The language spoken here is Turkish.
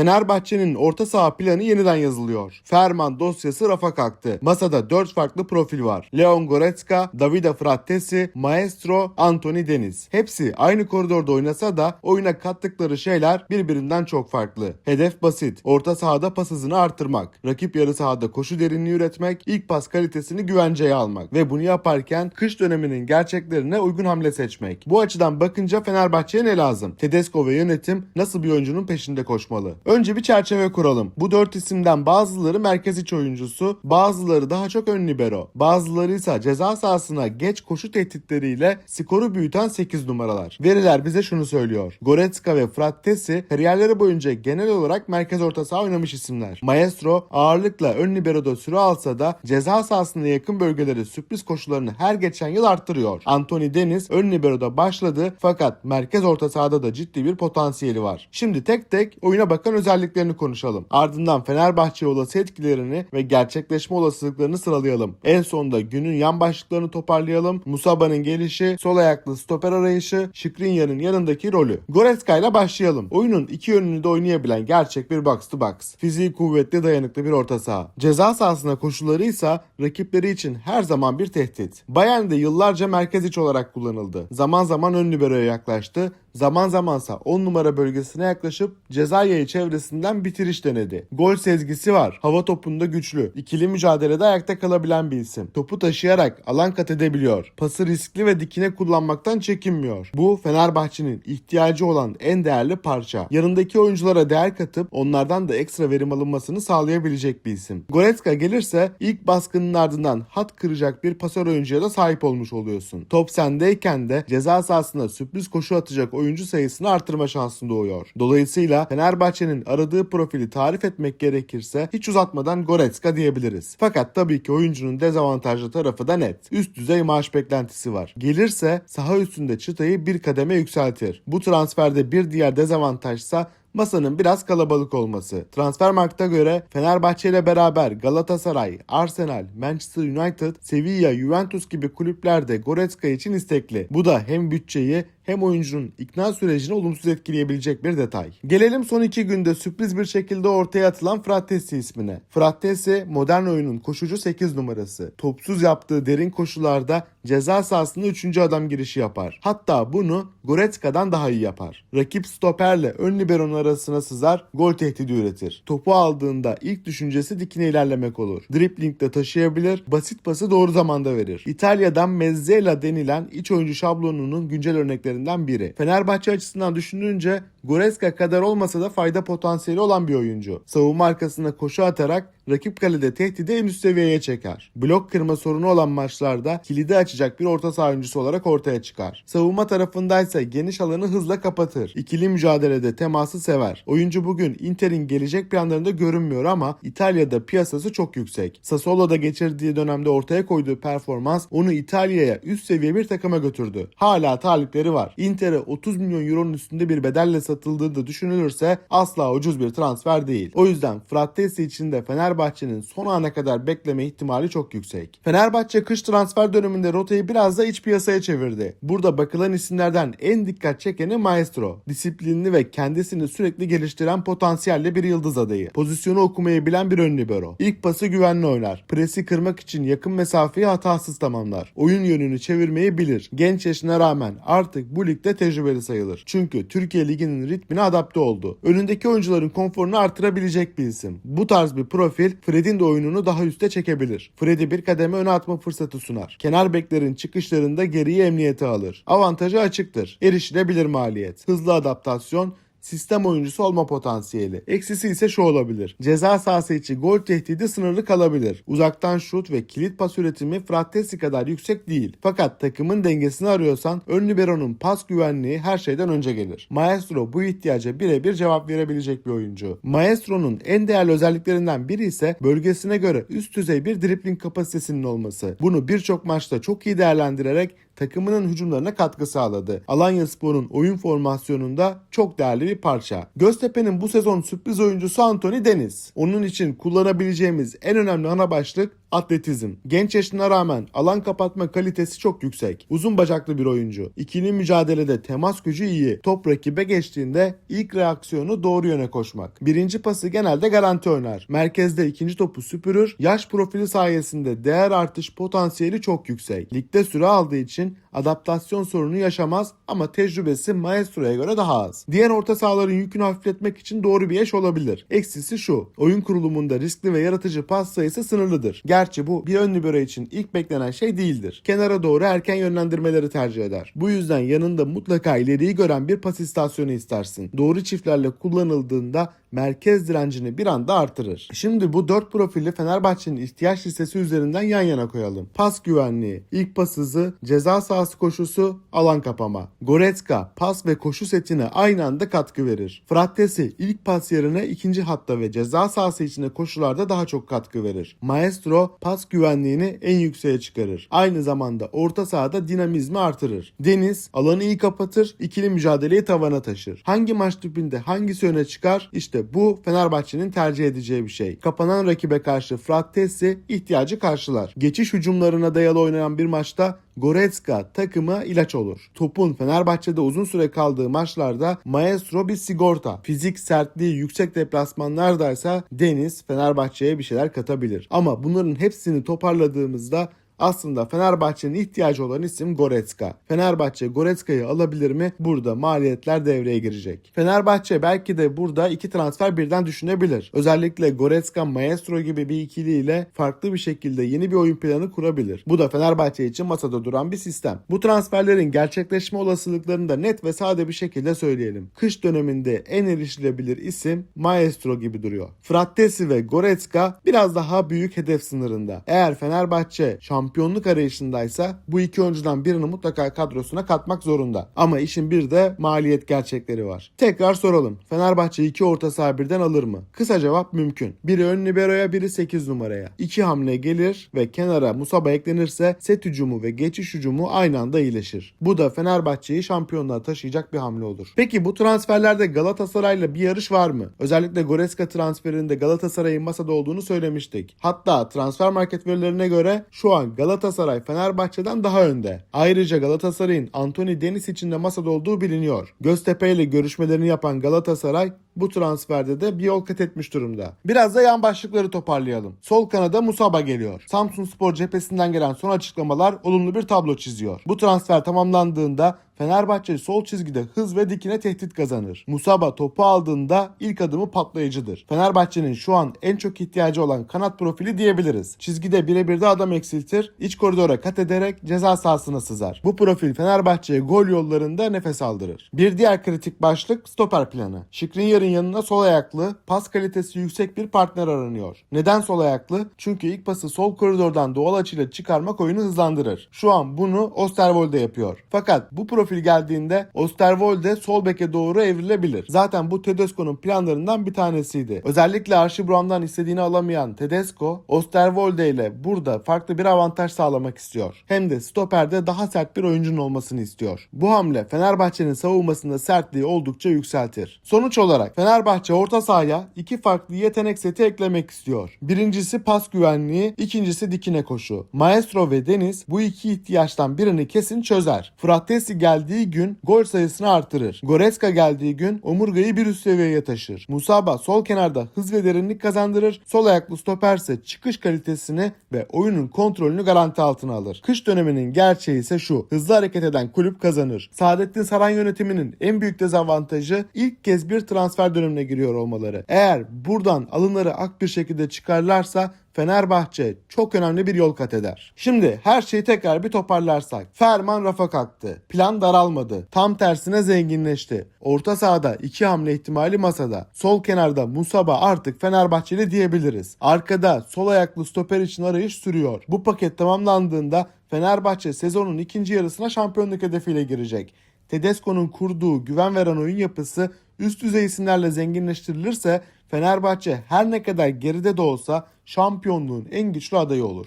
Fenerbahçe'nin orta saha planı yeniden yazılıyor. Ferman dosyası rafa kalktı. Masada 4 farklı profil var. Leon Goretzka, Davide Frattesi, Maestro, Anthony Deniz. Hepsi aynı koridorda oynasa da oyuna kattıkları şeyler birbirinden çok farklı. Hedef basit. Orta sahada pas hızını artırmak. Rakip yarı sahada koşu derinliği üretmek. ilk pas kalitesini güvenceye almak. Ve bunu yaparken kış döneminin gerçeklerine uygun hamle seçmek. Bu açıdan bakınca Fenerbahçe'ye ne lazım? Tedesco ve yönetim nasıl bir oyuncunun peşinde koşmalı? Önce bir çerçeve kuralım. Bu dört isimden bazıları merkez iç oyuncusu, bazıları daha çok ön libero, bazıları ise ceza sahasına geç koşu tehditleriyle skoru büyüten 8 numaralar. Veriler bize şunu söylüyor. Goretzka ve Frattesi kariyerleri boyunca genel olarak merkez orta saha oynamış isimler. Maestro ağırlıkla ön libero'da süre alsa da ceza sahasına yakın bölgeleri sürpriz koşularını her geçen yıl arttırıyor. Anthony Deniz ön libero'da başladı fakat merkez orta sahada da ciddi bir potansiyeli var. Şimdi tek tek oyuna bakan özelliklerini konuşalım. Ardından Fenerbahçe olası etkilerini ve gerçekleşme olasılıklarını sıralayalım. En sonunda günün yan başlıklarını toparlayalım. Musaba'nın gelişi, sol ayaklı stoper arayışı, Şikrinyar'ın yanındaki rolü. Goretzka ile başlayalım. Oyunun iki yönünü de oynayabilen gerçek bir box to box. Fiziği kuvvetli dayanıklı bir orta saha. Ceza sahasına koşuları ise rakipleri için her zaman bir tehdit. Bayern'de yıllarca merkez iç olarak kullanıldı. Zaman zaman ön liberoya yaklaştı zaman zamansa 10 numara bölgesine yaklaşıp ceza yayı çevresinden bitiriş denedi. Gol sezgisi var. Hava topunda güçlü. İkili mücadelede ayakta kalabilen bir isim. Topu taşıyarak alan kat edebiliyor. Pası riskli ve dikine kullanmaktan çekinmiyor. Bu Fenerbahçe'nin ihtiyacı olan en değerli parça. Yanındaki oyunculara değer katıp onlardan da ekstra verim alınmasını sağlayabilecek bir isim. Goretzka gelirse ilk baskının ardından hat kıracak bir pasör oyuncuya da sahip olmuş oluyorsun. Top sendeyken de ceza sahasına sürpriz koşu atacak oyuncu sayısını artırma şansın doğuyor. Dolayısıyla Fenerbahçe'nin aradığı profili tarif etmek gerekirse hiç uzatmadan Goretzka diyebiliriz. Fakat tabii ki oyuncunun dezavantajlı tarafı da net. Üst düzey maaş beklentisi var. Gelirse saha üstünde çıtayı bir kademe yükseltir. Bu transferde bir diğer dezavantajsa masanın biraz kalabalık olması. Transfermarkt'a göre Fenerbahçe ile beraber Galatasaray, Arsenal, Manchester United, Sevilla, Juventus gibi kulüpler de Goretzka için istekli. Bu da hem bütçeyi hem oyuncunun ikna sürecini olumsuz etkileyebilecek bir detay. Gelelim son iki günde sürpriz bir şekilde ortaya atılan Frattesi ismine. Frattesi modern oyunun koşucu 8 numarası. Topsuz yaptığı derin koşularda ceza sahasında 3. adam girişi yapar. Hatta bunu Goretzka'dan daha iyi yapar. Rakip stoperle ön liberonun arasına sızar, gol tehdidi üretir. Topu aldığında ilk düşüncesi dikine ilerlemek olur. Driplingde taşıyabilir, basit pası doğru zamanda verir. İtalya'dan Mezzela denilen iç oyuncu şablonunun güncel örneklerinden biri. Fenerbahçe açısından düşününce Goretzka kadar olmasa da fayda potansiyeli olan bir oyuncu. Savunma arkasına koşu atarak rakip kalede tehdidi en üst seviyeye çeker. Blok kırma sorunu olan maçlarda kilidi açacak bir orta saha oyuncusu olarak ortaya çıkar. Savunma tarafındaysa geniş alanı hızla kapatır. İkili mücadelede teması sever. Oyuncu bugün Inter'in gelecek planlarında görünmüyor ama İtalya'da piyasası çok yüksek. Sassuolo'da geçirdiği dönemde ortaya koyduğu performans onu İtalya'ya üst seviye bir takıma götürdü. Hala talipleri var. Inter'e 30 milyon euronun üstünde bir bedelle satıldığı da düşünülürse asla ucuz bir transfer değil. O yüzden Frattesi için de Fenerbahçe'nin son ana kadar bekleme ihtimali çok yüksek. Fenerbahçe kış transfer döneminde rotayı biraz da iç piyasaya çevirdi. Burada bakılan isimlerden en dikkat çekeni Maestro. Disiplinli ve kendisini sürekli geliştiren potansiyelli bir yıldız adayı. Pozisyonu okumayı bilen bir ön libero. İlk pası güvenli oynar. Presi kırmak için yakın mesafeyi hatasız tamamlar. Oyun yönünü çevirmeyi bilir. Genç yaşına rağmen artık bu ligde tecrübeli sayılır. Çünkü Türkiye Ligi'nin ritmine adapte oldu. Önündeki oyuncuların konforunu artırabilecek bir isim. Bu tarz bir profil Fred'in de oyununu daha üste çekebilir. Fred'i bir kademe öne atma fırsatı sunar. Kenar beklerin çıkışlarında geriye emniyete alır. Avantajı açıktır. Erişilebilir maliyet. Hızlı adaptasyon, sistem oyuncusu olma potansiyeli. Eksisi ise şu olabilir. Ceza sahası içi gol tehdidi sınırlı kalabilir. Uzaktan şut ve kilit pas üretimi Frattesi kadar yüksek değil. Fakat takımın dengesini arıyorsan ön libero'nun pas güvenliği her şeyden önce gelir. Maestro bu ihtiyaca birebir cevap verebilecek bir oyuncu. Maestro'nun en değerli özelliklerinden biri ise bölgesine göre üst düzey bir dribling kapasitesinin olması. Bunu birçok maçta çok iyi değerlendirerek takımının hücumlarına katkı sağladı. Alanya Spor'un oyun formasyonunda çok değerli bir parça. Göztepe'nin bu sezon sürpriz oyuncusu Anthony Deniz. Onun için kullanabileceğimiz en önemli ana başlık atletizm. Genç yaşına rağmen alan kapatma kalitesi çok yüksek. Uzun bacaklı bir oyuncu. İkili mücadelede temas gücü iyi. Top rakibe geçtiğinde ilk reaksiyonu doğru yöne koşmak. Birinci pası genelde garanti oynar. Merkezde ikinci topu süpürür. Yaş profili sayesinde değer artış potansiyeli çok yüksek. Ligde süre aldığı için adaptasyon sorunu yaşamaz ama tecrübesi Maestro'ya göre daha az. Diğer orta sahaların yükünü hafifletmek için doğru bir eş olabilir. Eksisi şu. Oyun kurulumunda riskli ve yaratıcı pas sayısı sınırlıdır. Gerçi bu bir ön libero için ilk beklenen şey değildir. Kenara doğru erken yönlendirmeleri tercih eder. Bu yüzden yanında mutlaka ileriyi gören bir pas istasyonu istersin. Doğru çiftlerle kullanıldığında merkez direncini bir anda artırır. Şimdi bu dört profili Fenerbahçe'nin ihtiyaç listesi üzerinden yan yana koyalım. Pas güvenliği, ilk pas hızı, ceza sahası koşusu, alan kapama. Goretzka pas ve koşu setine aynı anda katkı verir. Frattesi ilk pas yerine ikinci hatta ve ceza sahası içinde koşularda daha çok katkı verir. Maestro pas güvenliğini en yükseğe çıkarır. Aynı zamanda orta sahada dinamizmi artırır. Deniz alanı iyi kapatır, ikili mücadeleyi tavana taşır. Hangi maç tipinde hangisi öne çıkar? İşte bu Fenerbahçe'nin tercih edeceği bir şey. Kapanan rakibe karşı Frattesi ihtiyacı karşılar. Geçiş hücumlarına dayalı oynanan bir maçta Goretzka takıma ilaç olur. Topun Fenerbahçe'de uzun süre kaldığı maçlarda Maestro bir sigorta. Fizik sertliği yüksek deplasmanlardaysa Deniz Fenerbahçe'ye bir şeyler katabilir. Ama bunların hepsini toparladığımızda aslında Fenerbahçe'nin ihtiyacı olan isim Goretzka. Fenerbahçe Goretzka'yı alabilir mi? Burada maliyetler devreye girecek. Fenerbahçe belki de burada iki transfer birden düşünebilir. Özellikle Goretzka Maestro gibi bir ikiliyle farklı bir şekilde yeni bir oyun planı kurabilir. Bu da Fenerbahçe için masada duran bir sistem. Bu transferlerin gerçekleşme olasılıklarını da net ve sade bir şekilde söyleyelim. Kış döneminde en erişilebilir isim Maestro gibi duruyor. Frattesi ve Goretzka biraz daha büyük hedef sınırında. Eğer Fenerbahçe şampiyon şampiyonluk arayışındaysa bu iki oyuncudan birini mutlaka kadrosuna katmak zorunda. Ama işin bir de maliyet gerçekleri var. Tekrar soralım. Fenerbahçe iki orta saha birden alır mı? Kısa cevap mümkün. Biri ön liberoya biri 8 numaraya. İki hamle gelir ve kenara Musaba eklenirse set hücumu ve geçiş hücumu aynı anda iyileşir. Bu da Fenerbahçe'yi şampiyonluğa taşıyacak bir hamle olur. Peki bu transferlerde Galatasaray'la bir yarış var mı? Özellikle Goretzka transferinde Galatasaray'ın masada olduğunu söylemiştik. Hatta transfer market verilerine göre şu an Galatasaray Fenerbahçe'den daha önde. Ayrıca Galatasaray'ın Anthony Dennis için de masada olduğu biliniyor. Göztepe ile görüşmelerini yapan Galatasaray bu transferde de bir yol kat etmiş durumda. Biraz da yan başlıkları toparlayalım. Sol kanada Musaba geliyor. Samsun Spor cephesinden gelen son açıklamalar olumlu bir tablo çiziyor. Bu transfer tamamlandığında Fenerbahçe sol çizgide hız ve dikine tehdit kazanır. Musaba topu aldığında ilk adımı patlayıcıdır. Fenerbahçe'nin şu an en çok ihtiyacı olan kanat profili diyebiliriz. Çizgide birebir de adam eksiltir, iç koridora kat ederek ceza sahasına sızar. Bu profil Fenerbahçe'ye gol yollarında nefes aldırır. Bir diğer kritik başlık stoper planı. Şikrinyar'ın yanına sol ayaklı, pas kalitesi yüksek bir partner aranıyor. Neden sol ayaklı? Çünkü ilk pası sol koridordan doğal açıyla çıkarmak oyunu hızlandırır. Şu an bunu Osterwolde yapıyor. Fakat bu profil geldiğinde Osterwolde sol beke doğru evrilebilir. Zaten bu Tedesco'nun planlarından bir tanesiydi. Özellikle Archie Brown'dan istediğini alamayan Tedesco, Osterwolde ile burada farklı bir avantaj sağlamak istiyor. Hem de stoperde daha sert bir oyuncunun olmasını istiyor. Bu hamle Fenerbahçe'nin savunmasında sertliği oldukça yükseltir. Sonuç olarak Fenerbahçe orta sahaya iki farklı yetenek seti eklemek istiyor. Birincisi pas güvenliği, ikincisi dikine koşu. Maestro ve Deniz bu iki ihtiyaçtan birini kesin çözer. Frattesi geldiği gün gol sayısını artırır. Goretzka geldiği gün omurgayı bir üst seviyeye taşır. Musaba sol kenarda hız ve derinlik kazandırır. Sol ayaklı stoperse çıkış kalitesini ve oyunun kontrolünü garanti altına alır. Kış döneminin gerçeği ise şu. Hızlı hareket eden kulüp kazanır. Saadettin Saran yönetiminin en büyük dezavantajı ilk kez bir transfer dönemine giriyor olmaları. Eğer buradan alınları ak bir şekilde çıkarlarsa Fenerbahçe çok önemli bir yol kat eder. Şimdi her şeyi tekrar bir toparlarsak. Ferman rafa kalktı. Plan daralmadı. Tam tersine zenginleşti. Orta sahada iki hamle ihtimali masada. Sol kenarda Musaba artık Fenerbahçeli diyebiliriz. Arkada sol ayaklı stoper için arayış sürüyor. Bu paket tamamlandığında Fenerbahçe sezonun ikinci yarısına şampiyonluk hedefiyle girecek. Tedesco'nun kurduğu güven veren oyun yapısı üst düzey isimlerle zenginleştirilirse Fenerbahçe her ne kadar geride de olsa şampiyonluğun en güçlü adayı olur.